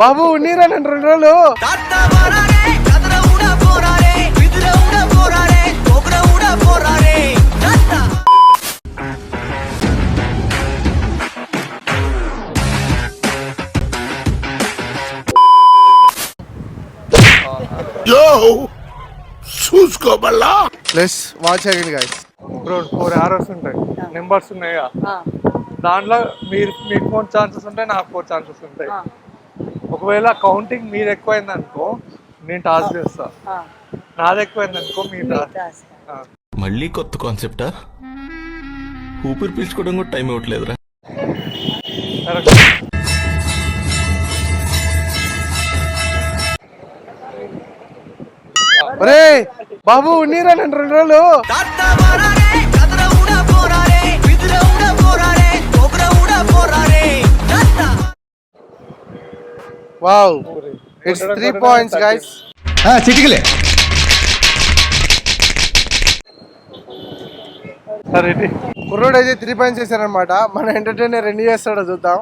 బాబు ఉన్నీరానండి రెండు రోజులు. చూసుకోబల్లా ప్లస్ వాచ్ అయ్యండి గాయస్ బ్రో ఫోర్ ఆర్ఆర్స్ ఉంటాయి. నెంబర్స్ ఉన్నాయిగా ah. దాంట్లో మీరు మీకు ఫోర్ ఛాన్సెస్ ఉంటాయి నాకు ఫోర్ ఛాన్సెస్ ఉంటాయి. ఒకవేళ కౌంటింగ్ మీరు ఎక్కువైంది అనుకో నేను టాస్ చేస్తా. నాది ఎక్కువైంది అనుకో మీ టాస్ మళ్ళీ కొత్త కాన్సెప్టా ఊపిరి పీల్చుకోవడం కూడా టైం ఇవ్వట్లేదురా. ఒరే బాబు ఉన్నీరా నేను రెండు రోజులు. Wow. It's three points guys చిటికలే. సరే. కుర్రోడు అయితే త్రీ పాయింట్స్ చేశారనమాట మన ఎంటర్టైనర్ ఎన్ని చేస్తాడో చూద్దాం.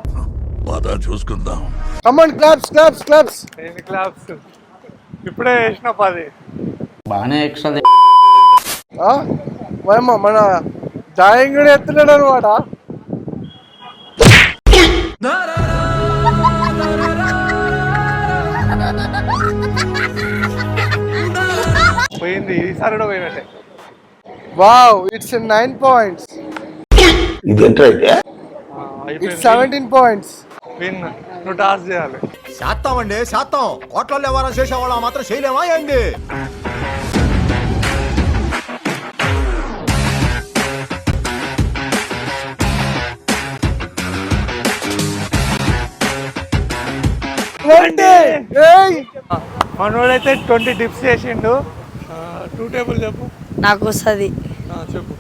పద చూసుకుందాం. Come on claps claps claps claps ఇప్పుడే వేసిన పది. బాగానే ఎక్స్ట్రా మన జాయింగ్ కూడా ఎత్తున్నాడు అనమాట పోయింది ఈసారి కూడా పోయినట్టే. Wow it's nine points it's seventeen points win నువ్వు టాస్ చేయాలి. శాతం అండి శాతం. కోట్లలో ఎవరైనా చేసేవాళ్ళ మాత్రం చేయలేమా ఏంది? మనోడైతే ట్వంటీ టిప్స్ చేసిండు. టూ టేబుల్ చెప్పు. నాకు వస్తుంది. ఆ, చెప్పు.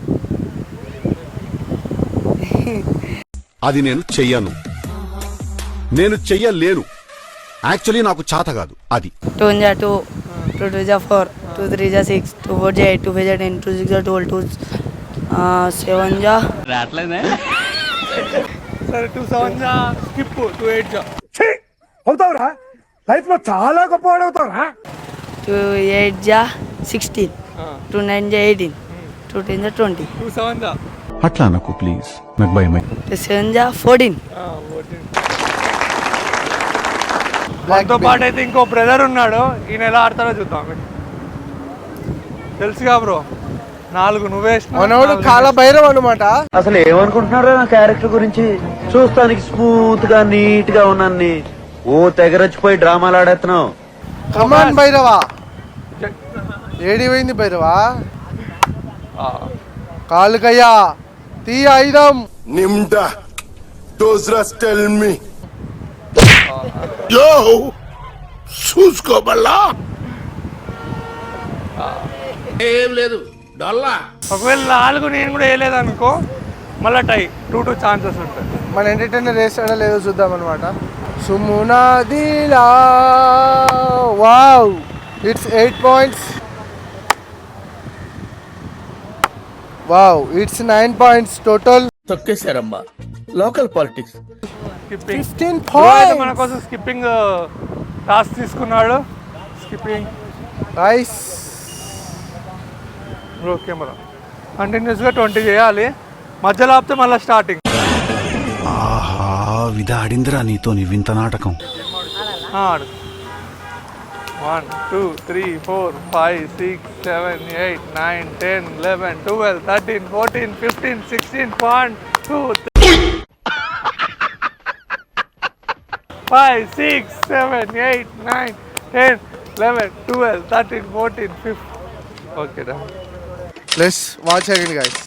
అది నేను చెయ్యను. నేను చెయ్యలేను. యాక్చువల్లీ నాకు చేత కాదు అది. టూ వన్ జా టూ టూ టూ జా ఫోర్ టూ త్రీ జా సిక్స్ టూ ఫోర్ జా ఎయిట్ టూ ఫైవ్ జా టెన్ టూ సిక్స్ జా ట్వెల్వ్ టూ సెవెన్ జా సరే టూ సెవెన్ జా స్కిప్ టూ ఎయిట్ జా అవుతావురా? లైఫ్లో చాలా గొప్పవాడు అవుతావురా టూ ఎయిట్ జా సిక్స్టీన్ టూ నైన్ జా ఎయిటీన్ టూ టెన్ జా ట్వంటీ టూ సెవెన్ జా అట్లా నాకు ప్లీజ్ నాకు భయమై టూ సెవెన్ జా ఫోర్టీన్ మనతో పాటు అయితే ఇంకో బ్రదర్ ఉన్నాడు. ఈయన ఎలా ఆడతారో చూద్దాం. తెలుసుగా బ్రో నాలుగు నువ్వే కాల నేను భైరవ్ అనమాట అసలు ఏమనుకుంటున్నారా నా క్యారెక్టర్ గురించి? చూస్తానికి స్మూత్గా నీట్గా ఉన్నాన్ని. ఓ తెగరచ్చిపోయి డ్రామాలు ఆడేస్తున్నావు కమాన్ భైరవా. ఏడి పోయింది భైరవా కాలుకయ్యా తీ ఐదం. నిమ్డా డోజ్రస్ టెల్ మీ. యో చూసుకోబల్లా ఏం లేదు డల్లా. ఒకవేళ నాలుగు నేను కూడా వేయలేదు అనుకో మళ్ళీ టై టూ టూ ఛాన్సెస్ ఉంటాయి. మన ఎంటర్టైనర్ వేస్తాడో లేదో చూద్దాం అనమాట సుమునాదిలా wow it's eight points. Wow it's nine points total తొక్కేశారమ్మా. Local politics skipping fifteen మన పాయింట్స్ కోసం స్కిప్పింగ్ టాస్క్ తీసుకున్నాడు. స్కిప్పింగ్ నైస్ బ్రో కెమెరా కంటిన్యూస్గా ట్వంటీ చేయాలి. మధ్యలో ఆపితే మళ్ళీ స్టార్టింగ్ ఆహా విధాడిందిరా నీతో నీ వింత నాటకం. ఆడు. One two three four five six seven eight nine ten eleven twelve thirteen fourteen fifteen sixteen one two five six seven eight nine ten eleven twelve thirteen fourteen fifteen okay డా plus watch అయ్యండి guys